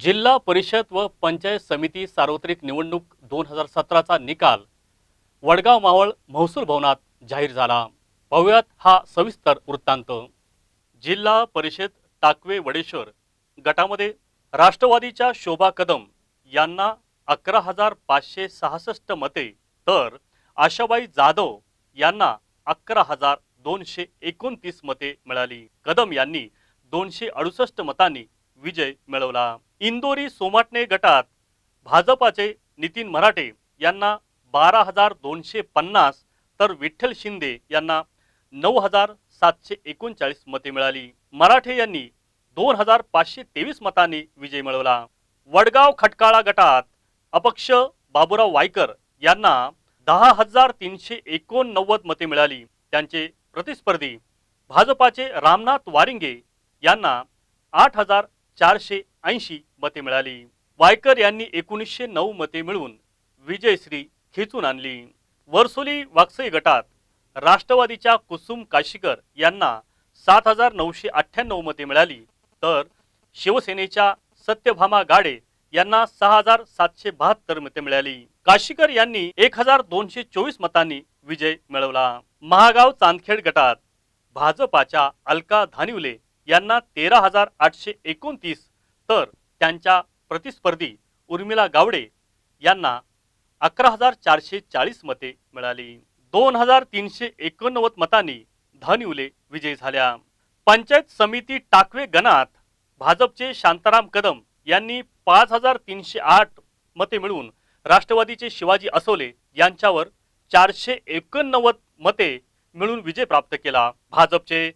जिल्हा परिषद व पंचायत समिती सार्वत्रिक निवडणूक दोन हजार सतराचा निकाल वडगाव मावळ महसूल भवनात जाहीर झाला. पाहुयात हा सविस्तर वृत्तांत. जिल्हा परिषद टाकवे वडेश्वर गटामध्ये राष्ट्रवादीच्या शोभा कदम यांना अकरा हजार पाचशे सहासष्ट मते तर आशाबाई जाधव यांना अकरा हजार दोनशे एकोणतीस मते मिळाली. कदम यांनी दोनशे अडुसष्ट मतांनी विजय मिळवला. इंदोरी सोमाटणे गटात भाजपाचे नितीन मराठे यांना बारा हजार दोनशे पन्नास तर विठ्ठल शिंदे यांना नऊ हजार सातशे एकोणचाळीस मते मिळाली. मराठे यांनी दोन हजार पाचशे तेवीस मतांनी विजय मिळवला. वडगाव खटकाळा गटात अपक्ष बाबुराव वायकर यांना दहा हजार तीनशे एकोणनव्वद मते मिळाली. त्यांचे प्रतिस्पर्धी भाजपाचे रामनाथ वारिंगे यांना आठ हजार चारशे ऐंशी मते मिळाली. वायकर यांनी एकोणीसशे नऊ मते मिळवून विजयश्री खेचून आणली. वर्सोली वाकसई गटात राष्ट्रवादीच्या कुसुम काशीकर यांना सात हजार नऊशे अठ्ठ्याण्णव मते मिळाली. तर शिवसेनेच्या सत्यभामा गाडे यांना सहा हजार सातशे बहात्तर मते मिळाली. काशीकर यांनी एक हजार दोनशे चोवीस मतांनी विजय मिळवला. महागाव चांदखेड गटात भाजपाच्या अलका धानिवले यांना तेरा हजार आठशे एकोणतीस तर त्यांच्या प्रतिस्पर्धी उर्मिला गावडे यांना अकरा हजार चारशे चाळीस मते मिळाली. दोन हजार तीनशे एकोणनव्वद मतांनी धानिवले विजयी झाल्या. पंचायत समिती टाकवे गणात भाजपचे शांताराम कदम यांनी पाच हजार तीनशे आठ मते मिळवून राष्ट्रवादीचे शिवाजी असोले यांच्यावर चारशे एकोणनव्वद मते मिळून विजय प्राप्त केला. भाजपचे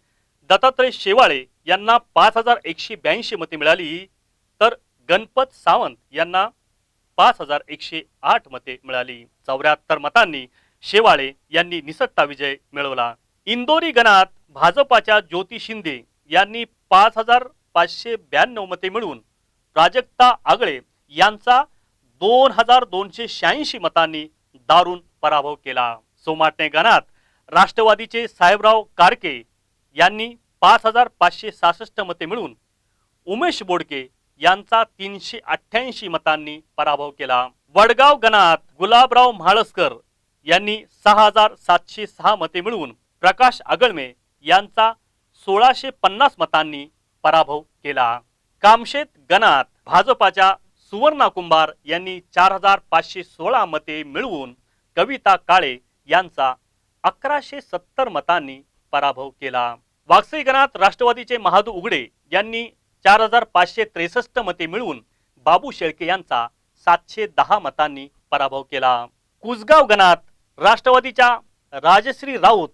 दत्तात्रय शेवाळे यांना पाच हजार एकशे ब्याऐंशी मते मिळाली. तर गणपत सावंत यांना पाच हजार एकशे आठ मते मिळाली. चौऱ्याहत्तर मतांनी शेवाळे यांनी निसट्टा विजय मिळवला. इंदोरी गणात भाजपाच्या ज्योती शिंदे यांनी पाच हजार पाचशे ब्याण्णव मते मिळवून प्राजक्ता आगळे यांचा दोन हजार दोनशे शहाऐंशी मतांनी दारुण पराभव केला. सोमाटणे गणात राष्ट्रवादीचे साहेबराव कारके यांनी पाच हजार पाचशे सहासष्ट मते मिळवून उमेश बोडके यांचा तीनशे अठ्ठ्याऐंशी मतांनी पराभव केला. वडगाव गणात गुलाबराव म्हाळसकर यांनी सहा हजार सातशे सहा मते मिळवून प्रकाश आगळमे यांचा सोळाशे पन्नास मतांनी पराभव केला. कामशेत गणात भाजपाच्या सुवर्णा कुंभार यांनी चार हजार पाचशे सोळा मते मिळवून कविता काळे यांचा अकराशे सत्तर मतांनी पराभव केला. वाकसई गणात राष्ट्रवादीचे महादू उघडे यांनी चार हजार पाचशे त्रेसष्ट मते मिळवून बाबू शेळके यांचा सातशे दहा मतांनी पराभव केला. कुसगाव गणात राष्ट्रवादीच्या राजश्री राऊत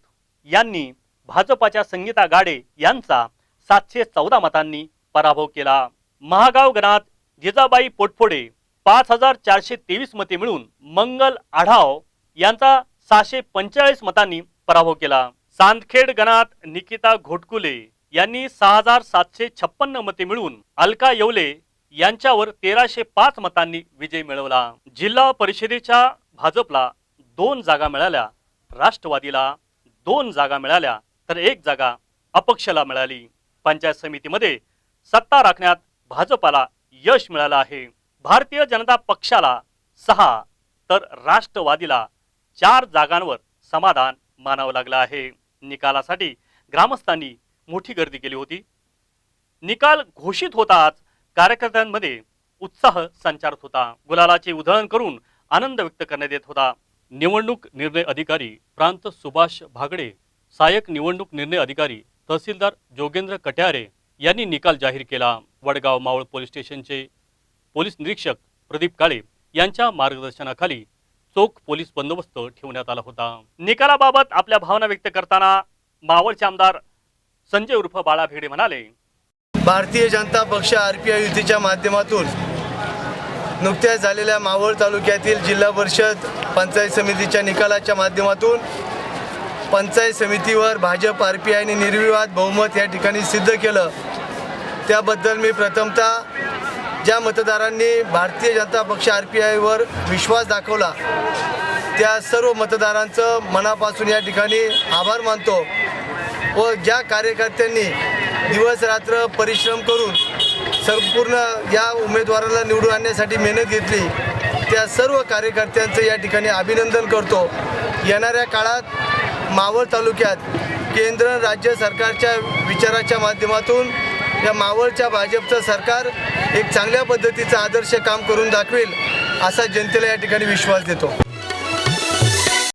यांनी भाजपाच्या संगीता गाडे यांचा सातशे चौदा मतांनी पराभव केला. महागाव गणात जिजाबाई पोटफोडे पाच हजार चारशे तेवीस मते मिळून मंगल आढाव यांचा सहाशे पंचेचाळीस मतांनी पराभव केला. चांदखेड गणात निकिता घोटकुले यांनी सहा हजार सातशे छप्पन्न मते मिळवून अलका येवले यांच्यावर तेराशे पाच मतांनी विजय मिळवला. जिल्हा परिषदेच्या भाजपला दोन जागा मिळाल्या राष्ट्रवादीला दोन जागा मिळाल्या तर एक जागा अपक्षला मिळाली. पंचायत समितीमध्ये सत्ता राखण्यात भाजपाला यश मिळालं आहे. भारतीय जनता पक्षाला सहा तर राष्ट्रवादीला चार जागांवर समाधान मानावं लागलं आहे. निकालासाठी ग्रामस्थांनी मोठी गर्दी केली होती. निकाल घोषित होताच कार्यकर्त्यांमध्ये उत्साह संचारत होता. गुलालाची उधळण करून आनंद व्यक्त करण्यात येत होता. निवडणूक निर्णय अधिकारी प्रांत सुभाष भागडे सहाय्यक निवडणूक निर्णय अधिकारी तहसीलदार जोगेंद्र कट्यारे यांनी निकाल जाहीर केला. वडगाव मावळ पोलीस स्टेशनचे पोलीस निरीक्षक प्रदीप काळे यांच्या मार्गदर्शनाखाली चोख पोलीस बंदोबस्त ठेवण्यात आला होता. निकालाबाबत आपल्या भावना व्यक्त करताना मावळचे आमदार संजय उर्फ बाळा भिडे म्हणाले भारतीय जनता पक्ष आर पी आय युतीच्या माध्यमातून नुकत्याच झालेल्या मावळ तालुक्यातील जिल्हा परिषद पंचायत समितीच्या निकालाच्या माध्यमातून पंचायत समितीवर भाजप आर पी आयने निर्विवाद बहुमत या ठिकाणी सिद्ध केलं. त्याबद्दल मी प्रथमतः ज्या मतदारांनी भारतीय जनता पक्ष आर पी आयवर विश्वास दाखवला त्या सर्व मतदारांचं मनापासून या ठिकाणी आभार मानतो. व ज्या कार्यकर्त्यांनी दिवस रात्र परिश्रम करून संपूर्ण या उमेदवाराला निवडून आणण्यासाठी मेहनत घेतली त्या सर्व कार्यकर्त्यांचं या ठिकाणी अभिनंदन करतो. येणाऱ्या काळात मावळ तालुक्यात केंद्र राज्य सरकारच्या विचाराच्या माध्यमातून या मावळच्या भाजपचं सरकार एक चांगल्या पद्धतीचं आदर्श काम करून दाखवेल असा जनतेला या ठिकाणी विश्वास देतो.